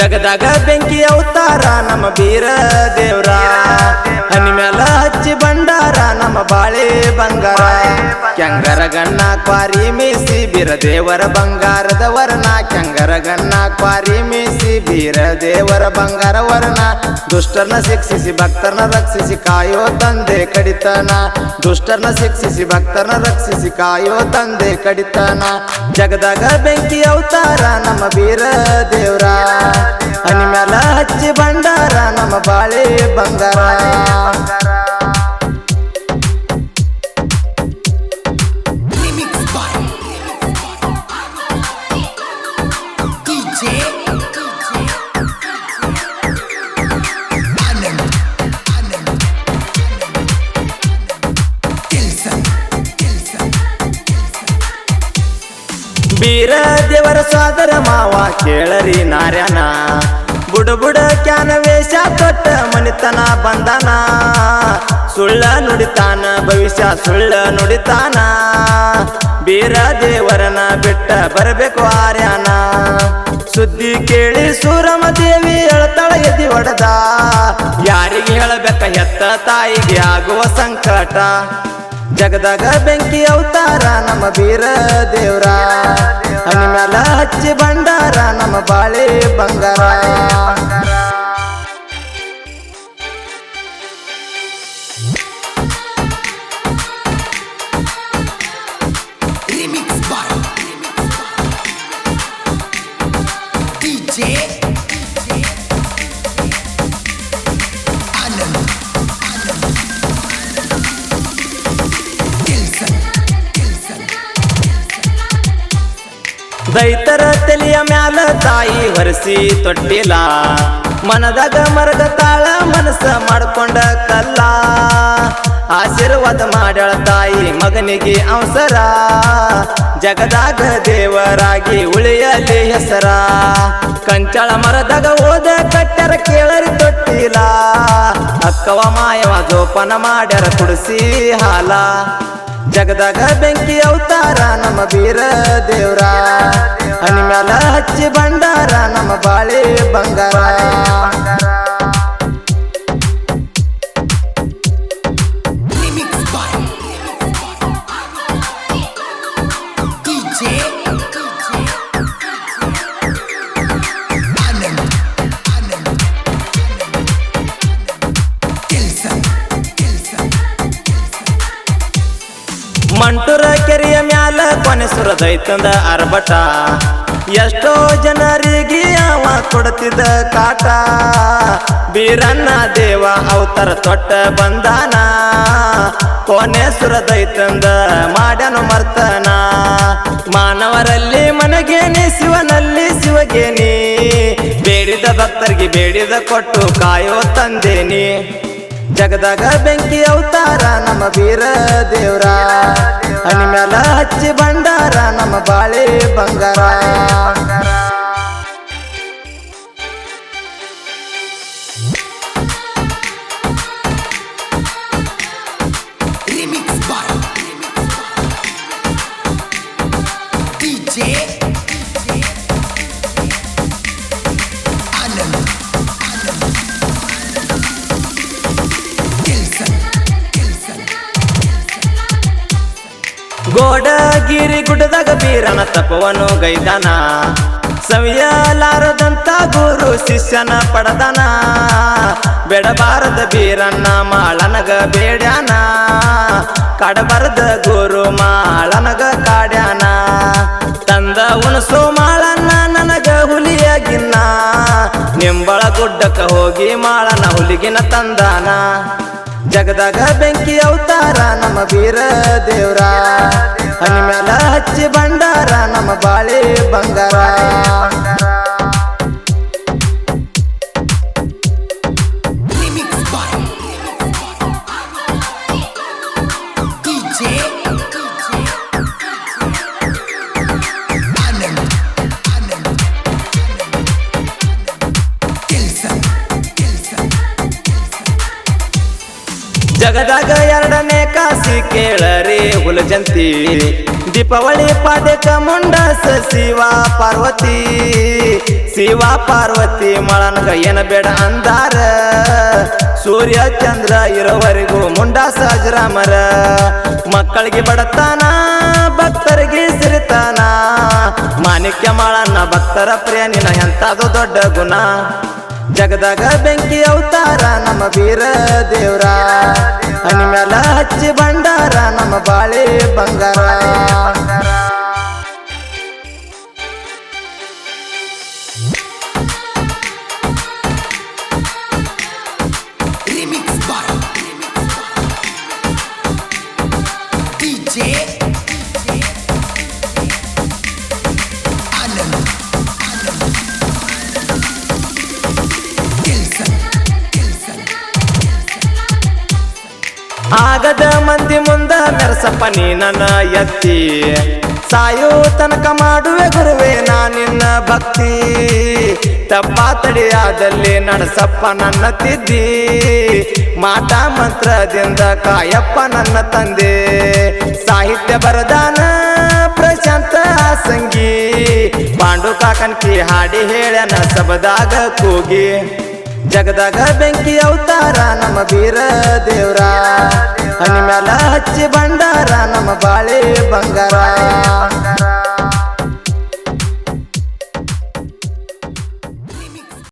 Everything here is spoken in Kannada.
ಜಗದಾಗ ಬೆಂಕಿ ಅವತಾರ, ನಮ್ಮ ಬೀರ ದೇವ್ರ. ಹನಿ ಮ್ಯಾಲ ಹಚ್ಚಿ ಬಂಡಾರ ನಮ್ಮ ಬಾಳೆ ಬಂಗಾರ. ಕೆಂಗರ ಗಣ್ಣ ಕ್ವಾರಿ ಮೀಸಿ ಬೀರ ದೇವರ ಬಂಗಾರದ ವರ್ಣ ಕೆಂಗರ ಗಣ್ಣ ಕ್ವಾರಿ ಮೀಸಿ ಬೀರ ದೇವರ ಬಂಗಾರ ವರ್ಣ ದುಷ್ಟರ್ನ ಶಿಕ್ಷಿಸಿ, ಭಕ್ತರನ್ನ ರಕ್ಷಿಸಿ, ಕಾಯೋ ತಂದೆ ಕಡಿತನ. ದುಷ್ಟರ್ನ ಶಿಕ್ಷಿಸಿ, ಭಕ್ತರನ್ನ ರಕ್ಷಿಸಿ, ಕಾಯೋ ತಂದೆ ಕಡಿತನ. ಜಗದಾಗ ಬೆಂಕಿ ಅವತಾರ ನಮ್ಮ ಬೀರ ದೇವ್ರ ಹನಿ ಮ್ಯಾಲ ಹಚ್ಚಿ ಬಂಡಾರ ನಮ್ಮ ಬಾಳೆ ಬಂಗಾರ. ಬೀರ ದೇವರ ಸಾದರ ಮಾವ ಕೇಳರಿ ನಾರ್ಯಾನ ಬುಡ ಬುಡ ಕ್ಯಾನ ವೇಷ ತೊಟ್ಟ ಮನಿತನ ಬಂದನ ಸುಳ್ಳ ನುಡಿತಾನ, ಭವಿಷ್ಯ ಸುಳ್ಳ ನುಡಿತಾನ. ಬೀರ ದೇವರನ ಬಿಟ್ಟ ಬರಬೇಕು ಆರ್ಯನ. ಸುದ್ದಿ ಕೇಳಿ ಸೂರಮ ದೇವಿ ಎಳತಳ ಎದಿ ಹೊಡೆದ ಯಾರಿಗೆ ಹೇಳಬೇಕ ಹೆತ್ತ ತಾಯಿಗೆ ಆಗುವ ಸಂಕಟ. ಜಗದಾಗ ಬೆಂಕಿ ಅವತಾರ ನಮ್ಮ ಬೀರ ದೇವ್ರ. ಮ್ಯಾಲ ಹಚ್ಚಿ ಬಂಡಾರ ನಮ್ಮ ಬಾಳೆ ಬಂಗಾರ. ದೈತರ ತಲೆಯ ಮ್ಯಾಲ ತಾಯಿ ಹೊರಸಿ ತೊಟ್ಟಿಲ್ಲ. ಮನದಾಗ ಮರದ ತಾಳ ಮನಸ್ಸ ಮಾಡ್ಕೊಂಡ ಕಲ್ಲ. ಆಶೀರ್ವಾದ ಮಾಡ್ಯಾಳ ತಾಯಿ ಮಗನಿಗೆ ಅವಸರ. ಜಗದಾಗ ದೇವರಾಗಿ ಉಳಿಯಲಿ ಹೆಸರ. ಕಂಚಳ ಮರದಾಗ ಓದ ಕಟ್ಟರ ಕೇಳರಿ ತೊಟ್ಟಿಲ್ಲ ಅಕ್ಕವ ಮಾಯವ ಜೋಪನ ಮಾಡ್ಯಾರ ಕುಡಿಸಿ ಹಾಲ. ಜಗದಾಗ ಬೆಂಕಿ ಅವತಾರ ನಮ್ಮ ಬೀರ ದೇವ್ರ. ಹಚ್ಚಿ ಬಂಡಾರ ನಮ್ಮ ಬಾಳೆ ಬಂಗಾರ. ಮಂಟೂರ ಕೆರೆಯ ಮ್ಯಾಲ ಕೊನೆ ಸುರದೈತಂದ ಅರ್ಬಟ. ಎಷ್ಟೋ ಜನರಿಗೆ ಅವ ಕೊಡ್ತಿದ್ದ ಕಾಟ. ಬೀರನ್ನ ದೇವ ಅವತರ ತೊಟ್ಟ ಬಂದಾನ. ಕೋನೇಶ್ವರ ಸುರದೈತಂದ ಮಾಡನು ಮರ್ತನ. ಮಾನವರಲ್ಲಿ ಮನಗೇನಿ, ಶಿವನಲ್ಲಿ ಶಿವಗೇನಿ. ಬೇಡಿದ ಭಕ್ತರಿಗೆ ಬೇಡಿದ ಕೊಟ್ಟು ಕಾಯೋ ತಂದೇನಿ. ಜಗದಾಗ ಬೆಂಕಿ ಅವತಾರ ನಮ್ಮ ವೀರ ದೇವ್ರ. ಹನಿ ಮ್ಯಾಲ ಹಚ್ಚಿ ಬಂಡಾರ ನಮ್ಮ ಬಾಳೆ ಬಂಗಾರ. DJ ಗೋಡಗಿರಿ ಗುಡ್ಡದಾಗ ಬೀರನ ತಪವನು ಗೈದಾನ. ಸವಿಯಲಾರದಂತ ಗುರು ಶಿಷ್ಯನ ಪಡದನ. ಬೆಡಬಾರದ ಬೀರನ್ನ ಮಾಳನಗ ಬೇಡ್ಯಾನ. ಕಡಬಾರದ ಗುರು ಮಾಳನಗ ಕಾಡ್ಯಾನ. ತಂದ ಉಣಸು ಮಾಳನ್ನ ನನಗ ಹುಲಿಯಾಗಿನ್ನ. ನಿಂಬಳ ಗುಡ್ಡಕ್ಕ ಹೋಗಿ ಮಾಳನ ಹುಲಿಗಿನ ತಂದಾನ. ಜಗದಾಗ ಬೆಂಕಿ ಅವತಾರ ನಮ್ಮ ವೀರ ದೇವ್ರ. ಹನಿ ಮ್ಯಾಲ ಹಚ್ಚಿ ಬಂಡಾರ ನಮ್ಮ ಬಾಳೆ ಬಂಗಾರ. ಜಗದಾಗ ಎರಡನೇ ಕಾಸಿ ಕೇಳರಿ ಹುಲಜಂತಿ. ದೀಪಾವಳಿ ಪಾದಕ ಮುಂಡಾಸ ಶಿವ ಪಾರ್ವತಿ. ಶಿವ ಪಾರ್ವತಿ ಮಳನಗ ಏನ ಬೇಡ ಅಂದಾರ. ಸೂರ್ಯ ಚಂದ್ರ ಇರೋವರೆಗೂ ಮುಂಡಾಸ ಅಜರಾಮರ. ಮಕ್ಕಳಿಗೆ ಬಡತಾನ, ಭಕ್ತರಿಗೆ ಸಿರಿತಾನ. ಮಾಣಿಕ್ಯ ಮಾಳನ್ನ ಭಕ್ತರ ಪ್ರಿಯ ನಿನ ದೊಡ್ಡ ಗುಣ. ಜಗದಾಗ ಬೆಂಕಿ ಅವತಾರ ನಮ್ಮ ವೀರ ದೇವ್ರ. ಹನಿ ಮ್ಯಾಲ ಹಚ್ಚಿ ಭಂಡಾರ ನಮ್ಮ ಬಾಳೆ ಬಂಗಾರ. ಆಗದ ಮಂದಿ ಮುಂದ ನರಸಪ್ಪ ನೀ ನನ್ನ ಎತ್ತಿ. ಸಾಯೋ ತನಕ ಮಾಡುವೆ ಗುರುವೆ ನಾ ನಿನ್ನ ಭಕ್ತಿ. ತಪ್ಪ ತಡಿಯಾದಲ್ಲಿ ನಡೆಸಪ್ಪ ನನ್ನ ತಿದ್ದಿ. ಮಾತಾ ಮಂತ್ರದಿಂದ ಕಾಯಪ್ಪ ನನ್ನ ತಂದೆ. ಸಾಹಿತ್ಯ ಬರದಾನ ಪ್ರಶಾಂತ ಸಂಗಿ. ಪಾಂಡು ಕಾಕನ್ಕಿ ಹಾಡಿ ಹೇಳ್ಯಾನ ಸಬದಾಗ ಕೂಗಿ. ಜಗದಾಗ ಬೆಂಕಿ ಅವತಾರ ನಮ್ಮ ವೀರ ದೇವ್ರ. ಮ್ಯಾಲ ಹಚ್ಚಿ ಬಂಡಾರ ನಮ್ಮ ಬಾಳೆ ಬಂಗಾರ.